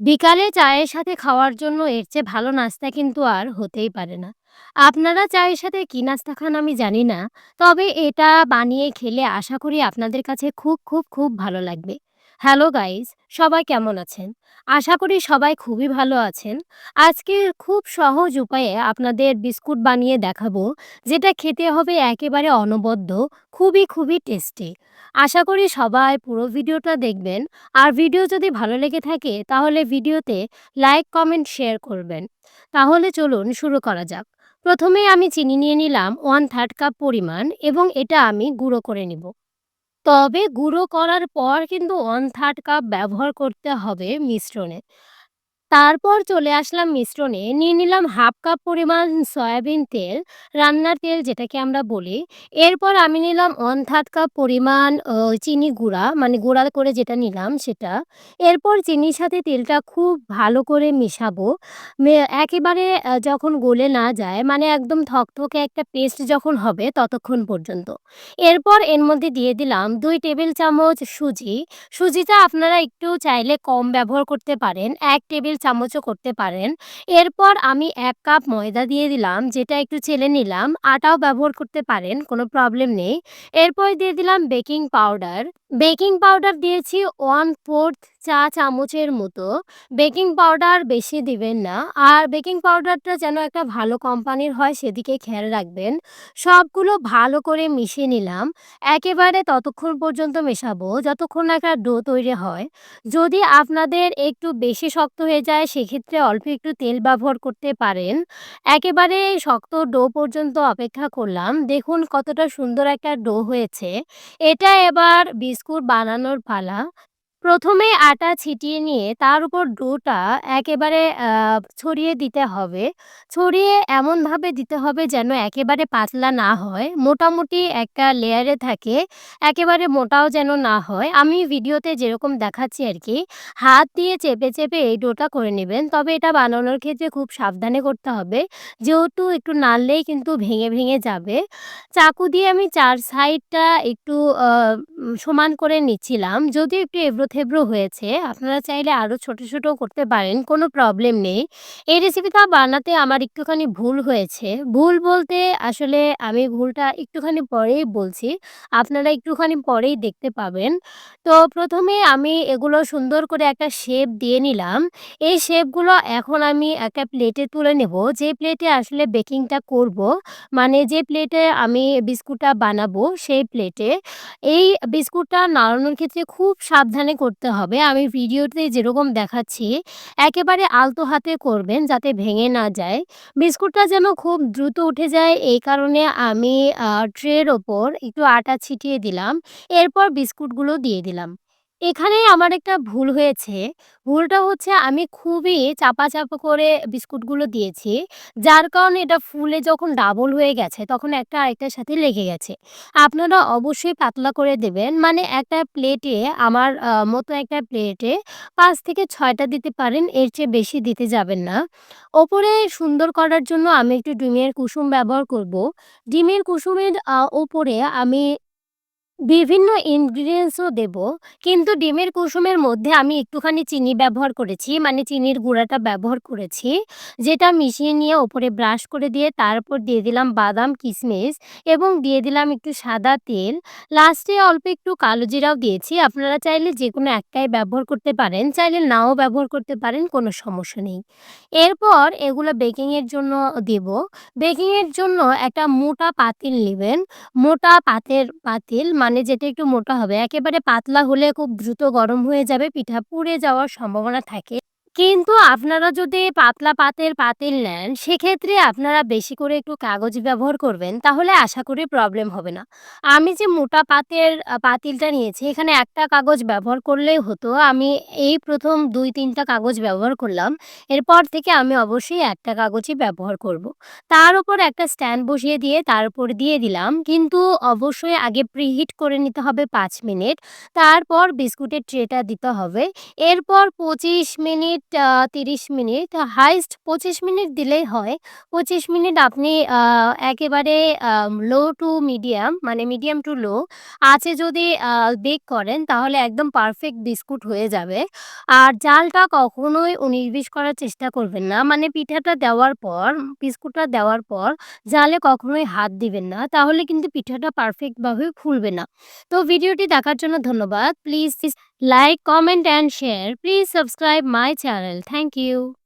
বিকালে চায়ের সাথে খাওয়ার জন্য এর চেয়ে ভালো নাস্তা কিন্তু আর হতেই পারে না। আপনারা চায়ের সাথে কি নাস্তা খান আমি জানি না। তবে এটা বানিয়ে খেলে আশা করি আপনাদের কাছে খুব, খুব, খুব ভালো লাগবে। হ্যালো গাইস, সবাই কেমন আছেন? আশা করি সবাই খুবই ভালো আছেন। আজকে খুব সহজ উপায়ে আপনাদের বিস্কুট বানিয়ে দেখাবো, যেটা খেতে হবে একেবারে অনবদ্য, খুবই, খুবই টেস্টি। আশা করি সবাই পুরো ভিডিওটা দেখবেন। আর ভিডিও যদি ভালো লেগে থাকে তাহলে ভিডিওতে লাইক, কমেন্ট, শেয়ার করবেন। তাহলে চলুন শুরু করা যাক। প্রথমে আমি চিনি নিয়ে নিলাম 1/3 কাপ পরিমাণ এবং এটা আমি গুঁড়ো করে নিব। তবে গুঁড়ো করার পর কিন্তু 1/3 কাপ ব্যবহার করতে হবে মিশ্রণে। তারপর চলে আসলাম মিশ্রণে নিয়ে নিলাম হাফ কাপ পরিমাণ সয়াবিন তেল, রান্নার তেল যেটাকে আমরা বলি। এরপর আমি নিলাম 1/3 কাপ পরিমাণ চিনি গুঁড়া মানে গুঁড়া করে যেটা নিলাম সেটা। এরপর চিনির সাথে তেলটা খুব ভালো করে মেশাবো। একেবারে যখন গলে না যায় মানে একদম থকথকে একটা পেস্ট যখন হবে ততক্ষণ পর্যন্ত। এরপর এর মধ্যে দিয়ে দিলাম দুই টেবিল চামচ সুজি। সুজিটা আপনারা একটু চাইলে কম ব্যবহার করতে পারেন। এক টেবিল চামচও করতে পারেন। এরপর আমি এক কাপ ময়দা দিয়ে দিলাম যেটা একটু চেলে নিলাম। আটাও ব্যবহার করতে পারেন, কোনো প্রবলেম নেই। এরপর দিয়ে দিলাম বেকিং পাউডার। বেকিং পাউডার দিয়েছি 1/4 চা চামচের মতো। বেকিং পাউডার বেশি দিবেন না। আর বেকিং পাউডারটা যেন একটা ভালো কোম্পানির হয় সেদিকে খেয়াল রাখবেন। সবগুলো ভালো করে মিশিয়ে নিলাম। একেবারে ততক্ষণ পর্যন্ত মেশাবো, যতক্ষণ না একটা ডো তৈরি হয়। যদি আপনাদের একটু বেশি শক্ত হয়ে যায়, সেক্ষেত্রে অল্প একটু তেল ব্যবহার করতে পারেন। একেবারে শক্ত ডো পর্যন্ত অপেক্ষা করলাম। দেখুন কতটা সুন্দর একটা ডো হয়েছে। এটা এবার বিস্কুট বানানোর পালা। প্রথমে আটা ছিটিয়ে নিয়ে তার উপর ডোটা একেবারে ছড়িয়ে দিতে হবে। ছড়িয়ে এমনভাবে দিতে হবে যেন একেবারে পাতলা না হয়। মোটামুটি একটা লেয়ারে থাকে। একেবারে মোটাও যেন না হয়। আমি ভিডিওতে যেরকম দেখাচ্ছি আর কি হাত দিয়ে চেপে, চেপে এই ডোটা করে নেবেন তবে এটা বানানোর ক্ষেত্রে খুব সাবধানে করতে হবে। যেহেতু একটু নাড়লেই কিন্তু ভেঙে, ভেঙে যাবে। চাকু দিয়ে আমি চার সাইডটা একটু সমান করে নিচ্ছিলাম। যদিও একটু এবড়ো-থেবড়ো হয়েছে। আপনারা চাইলে আরও ছোট, ছোটও করতে পারেন, কোনো প্রবলেম নেই। এই রেসিপিটা বানাতে আমার একটুখানি ভুল হয়েছে। ভুল বলতে আসলে আমি ভুলটা একটুখানি পরেই বলছি। আপনারা একটুখানি পরেই দেখতে পাবেন। তো প্রথমে আমি এগুলো সুন্দর করে একটা শেপ দিয়ে নিলাম। এই শেপগুলো এখন আমি একটা প্লেটে তুলে নেব। যে প্লেটে আসলে বেকিংটা করব, মানে যে প্লেটে আমি বিস্কুটটা বানাবো সেই প্লেটে। এই বিস্কুটটা নাড়ানোর ক্ষেত্রে খুব সাবধানে করতে হবে। আমি ভিডিওতে যেরকম দেখাচ্ছি, একেবারে আলতো হাতে করবেন যাতে ভেঙে না যায়। বিস্কুটটা যেন খুব দ্রুত উঠে যায়, এই কারণে আমি ট্রের ওপর একটু আটা ছিটিয়ে দিলাম। এরপর বিস্কুটগুলো দিয়ে দিলাম। এখানেই আমার একটা ভুল হয়েছে। ভুলটা হচ্ছে আমি খুবই চাপা, চাপা করে বিস্কুটগুলো দিয়েছি। যার কারণে এটা ফুলে যখন ডাবল হয়ে গেছে তখন একটা আরেকটার সাথে লেগে গেছে। আপনারা অবশ্যই পাতলা করে দেবেন। মানে একটা প্লেটে আমার মতো একটা প্লেটে ৫ থেকে ৬ টা দিতে পারেন। এর চেয়ে বেশি দিতে যাবেন না। ওপরে সুন্দর করার জন্য আমি একটু ডিমের কুসুম ব্যবহার করব। ডিমের কুসুমের ওপরে আমি বিভিন্ন ইনগ্রিডিয়েন্টসও দেব। কিন্তু ডিমের কুসুমের মধ্যে আমি একটুখানি চিনি ব্যবহার করেছি। মানে চিনির গুঁড়াটা ব্যবহার করেছি। যেটা মিশিয়ে নিয়ে ওপরে ব্রাশ করে দিয়ে তারপর দিয়ে দিলাম বাদাম, কিশমিশ এবং দিয়ে দিলাম একটু সাদা তেল। লাস্টে অল্প একটু কালো জিরাও দিয়েছি। আপনারা চাইলে যেকোনো একটাই ব্যবহার করতে পারেন। চাইলে নাও ব্যবহার করতে পারেন, কোনো সমস্যা নেই। এরপর এগুলো বেকিংয়ের জন্য দেব। বেকিংয়ের জন্য একটা মোটা পাতিল নিবেন। মোটা পাতের পাতিল মানে যেটা একটু মোটা হবে। একেবারে পাতলা হলে খুব দ্রুত গরম হয়ে যাবে, পিঠা পুড়ে যাওয়ার সম্ভাবনা থাকে। কিন্তু আপনারা যদি পাতলা পাতের পাতিল নেন, সেক্ষেত্রে আপনারা বেশি করে একটু কাগজ ব্যবহার করবেন। তাহলে আশা করি প্রবলেম হবে না। আমি যে মোটা পাতের পাতিলটা নিয়েছি, এখানে একটা কাগজ ব্যবহার করলেই হতো। আমি এই প্রথম ২-৩ টা কাগজ ব্যবহার করলাম। এরপর থেকে আমি অবশ্যই একটা কাগজই ব্যবহার করব। তার উপর একটা স্ট্যান্ড বসিয়ে দিয়ে, তার উপর দিয়ে দিলাম। কিন্তু অবশ্যই আগে প্রিহিট করে নিতে হবে পাঁচ মিনিট। তারপর বিস্কুটের ট্রেটা দিতে হবে। এরপর ২৫ মিনিট ৩০ মিনিট হাইস্ট পঁচিশ মিনিট দিলেই হয়। ২৫ মিনিট আপনি একেবারে লো টু মিডিয়াম মানে মিডিয়াম টু লো আছে যদি বেক করেন তাহলে একদম পারফেক্ট বিস্কুট হয়ে যাবে। আর জালটা কখনোই ১৯-২০ করার চেষ্টা করবেন না। মানে পিঠাটা দেওয়ার পর, বিস্কুটটা দেওয়ার পর জালে কখনোই হাত দিবেন না। তাহলে কিন্তু পিঠাটা পারফেক্ট ভাবে ফুলবে না। তো ভিডিওটি দেখার জন্য ধন্যবাদ। Please Like, comment and share. Please subscribe my channel. Thank you.